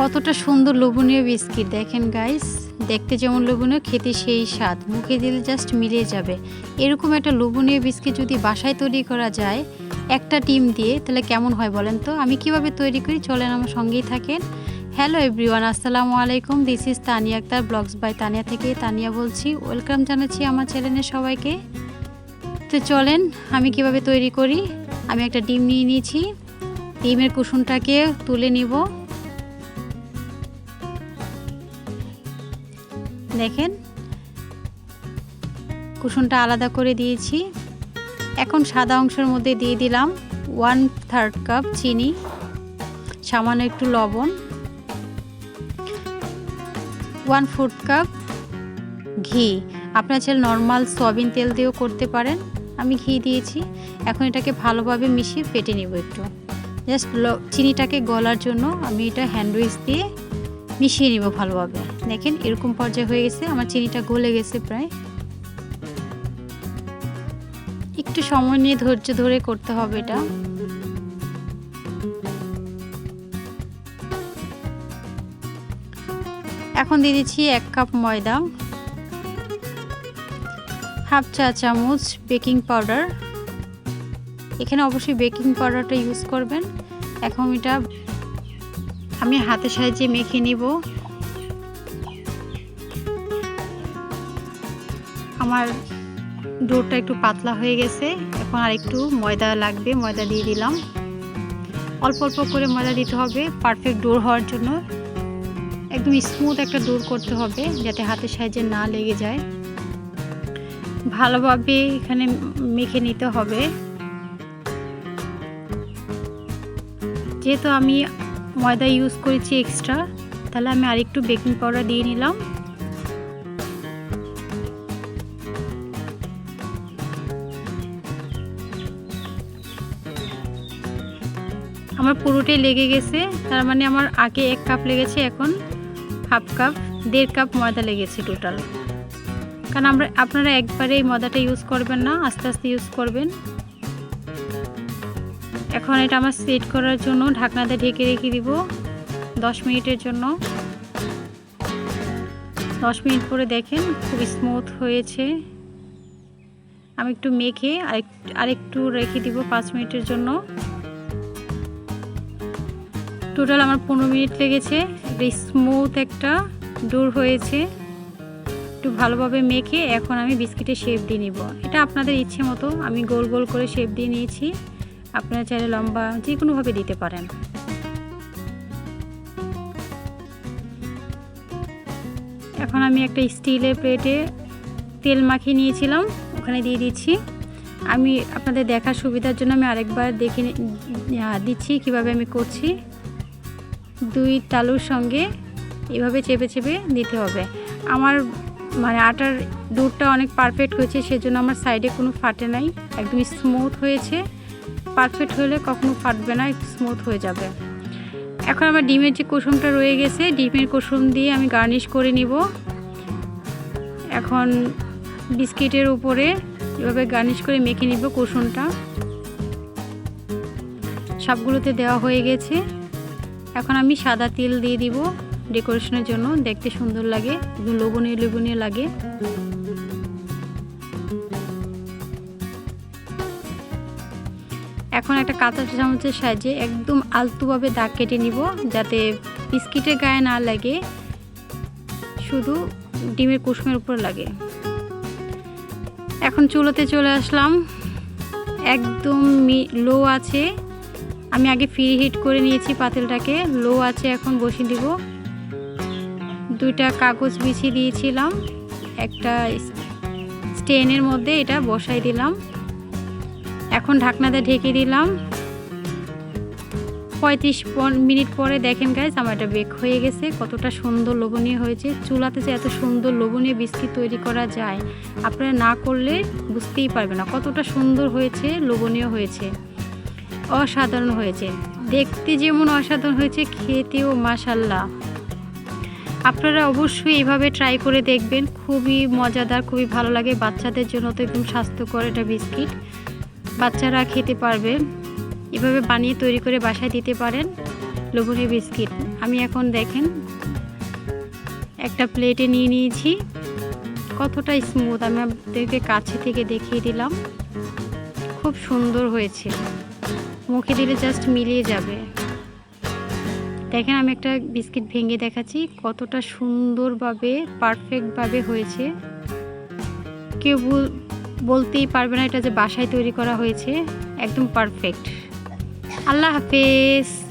কতটা সুন্দর লোভনীয় বিস্কিট। দেখেন গাইস দেখতে যেমন লোভনীয়, খেতে সেই স্বাদ। মুখে দিলে জাস্ট মিলিয়ে যাবে। এরকম একটা লোভনীয় বিস্কিট যদি বাসায় তৈরি করা যায়, একটা ডিম দিয়ে, তাহলে কেমন হয় বলেন তো? আমি কীভাবে তৈরি করি? চলেন আমার সঙ্গেই থাকেন। হ্যালো এভরিওয়ান আসসালামু আলাইকুম। This is Tania Akter vlogs by Tania থেকে তানিয়া বলছি। ওয়েলকাম জানাচ্ছি আমার চ্যানেলের সবাইকে। তো চলেন, আমি কীভাবে তৈরি করি? আমি একটা ডিম নিয়ে নিয়েছি। ডিমের কুসুমটাকে তুলে নিব। দেখেন কুসুনটা আলাদা করে দিয়েছি। এখন সাদা অংশের মধ্যে দিয়ে দিলাম ওয়ান থার্ড কাপ চিনি, সামান্য একটু লবণ ওয়ান ফুড কাপ ঘি। আপনার চাইলে নর্মাল সয়াবিন তেল দিয়েও করতে পারেন। আমি ঘি দিয়েছি, এখন এটাকে ভালোভাবে মিশিয়ে ফেটে নিব একটু। জাস্ট চিনিটাকে গলার জন্য আমি এটা হ্যান্ডউইচ দিয়ে মিশিয়ে নিব ভালোভাবে। দেখেন, এরকম পর্যায়ে হয়ে গেছে, আমার চিনিটা গলে গেছে প্রায়। একটু সময় নিয়ে ধৈর্য ধরে করতে হবে এটা। এখন দিয়ে দিচ্ছি এক কাপ ময়দা, হাফ চা চামচ বেকিং পাউডার। এখানে অবশ্যই বেকিং পাউডারটা ইউজ করবেন। এখন এটা আমি হাতের সাহায্যে মেখে নিব। আমার ডোরটা একটু পাতলা হয়ে গেছে। এখন আর একটু ময়দা লাগবে, ময়দা দিয়ে দিলাম। অল্প অল্প করে ময়দা দিতে হবে পারফেক্ট ডোর হওয়ার জন্য। একদম স্মুথ একটা ডোর করতে হবে, যাতে হাতের সাহায্যে না লেগে যায়। ভালোভাবে এখানে মেখে নিতে হবে। যেহেতু আমি ময়দা ইউজ করেছি এক্সট্রা তাহলে আমি আরেকটু বেকিং পাউডার দিয়ে নিলাম। আমার পুরোটাই লেগে গেছে। তার মানে আমার আগে এক কাপ লেগেছে, এখন হাফ কাপ, দেড় কাপ ময়দা লেগেছে টোটাল কারণ আমরা, আপনারা একবারে এই ময়দাটা ইউজ করবেন না, আস্তে আস্তে ইউজ করবেন। এখন এটা আমার সেট করার জন্য ঢাকনাতে ঢেকে রেখে দিব দশ মিনিটের জন্য। দশ মিনিট পরে দেখেন খুব স্মুথ হয়েছে। আমি একটু মেখে আরেক, আরেকটু রেখে দিব পাঁচ মিনিটের জন্য। টোটাল আমার পনেরো মিনিট লেগেছে। বেশ স্মুথ একটা ডোর হয়েছে। একটু ভালোভাবে মেখে এখন আমি বিস্কিটের শেপ দিয়ে নিব। এটা আপনাদের ইচ্ছে মতো আমি গোল গোল করে শেপ দিয়ে নিয়েছি। আপনারা চাইলে লম্বা যে কোনোভাবে দিতে পারেন। এখন আমি একটা স্টিলের প্লেটে তেল মাখিয়ে নিয়েছিলাম, ওখানে দিয়ে দিচ্ছি। আমি আপনাদের দেখার সুবিধার জন্য আমি আরেকবার দেখে দিচ্ছি কীভাবে আমি করছি। দুই তালুর সঙ্গে এভাবে চেপে চেপে দিতে হবে। আমার মানে আটার দুধটা অনেক পারফেক্ট হয়েছে, সেজন্য আমার সাইডে কোনো ফাটে নাই। একদম স্মুথ হয়েছে। পারফেক্ট হলে কখনো ফাটবে না স্মুথ হয়ে যাবে। এখন আমার ডিমের যে কুসুমটা রয়ে গেছে, ডিমের কুসুম দিয়ে আমি গার্নিশ করে নিব। এখন বিস্কিটের উপরে এভাবে গার্নিশ করে মেখে নিব কুসুমটা। সবগুলোতে দেওয়া হয়ে গেছে। এখন আমি সাদা তেল দিয়ে দিব ডেকোরেশনের জন্য। দেখতে সুন্দর লাগে লোভনীয় লোভনীয় লাগে। এখন একটা কাঁচা চামচের সাহায্যে একদম আলতুভাবে দাগ কেটে নিব, যাতে বিস্কিটের গায়ে না লাগে, শুধু ডিমের কুসুমের উপর লাগে। এখন চুলোতে চলে আসলাম। একদম লো আছে। আমি আগে ফ্রি হিট করে নিয়েছি পাতিলটাকে। লো আছে, এখন বসিয়ে দিব। দুইটা কাগজ বিছিয়ে দিয়েছিলাম। একটা স্টেনের মধ্যে এটা বসাই দিলাম। এখন ঢাকনাতে ঢেকে দিলাম। পঁয়ত্রিশ মিনিট পরে দেখেন গাইজ আমার এটা বেক হয়ে গেছে। কতটা সুন্দর লোভনীয় হয়েছে। চুলাতে যে এত সুন্দর লোভনীয় বিস্কিট তৈরি করা যায়, আপনারা না করলে বুঝতেই পারবে না কতটা সুন্দর হয়েছে, লোভনীয় হয়েছে। অসাধারণ হয়েছে। দেখতে যেমন অসাধারণ হয়েছে, খেতেও মাসাল্লাহ আপনারা অবশ্যই এভাবে ট্রাই করে দেখবেন। খুবই মজাদার, খুবই ভালো লাগে বাচ্চাদের জন্য তো একদম স্বাস্থ্যকর এটা বিস্কিট। বাচ্চারা খেতে পারবে। এভাবে বানিয়ে তৈরি করে বাসায় দিতে পারেন লোভনীয় বিস্কিট। আমি এখন দেখেন, একটা প্লেটে নিয়ে নিয়েছি। কতটা স্মুথ আমি আপনাদেরকে কাছে থেকে দেখিয়ে দিলাম। খুব সুন্দর হয়েছে। মুখে দিলে জাস্ট মিলিয়ে যাবে। দেখেন আমি একটা বিস্কিট ভেঙে দেখাচ্ছি, কতটা সুন্দরভাবে পারফেক্টভাবে হয়েছে। কেউ বল- বলতেই পারবে না এটা যে বাসায় তৈরি করা হয়েছে, একদম পারফেক্ট আল্লাহ হাফেজ।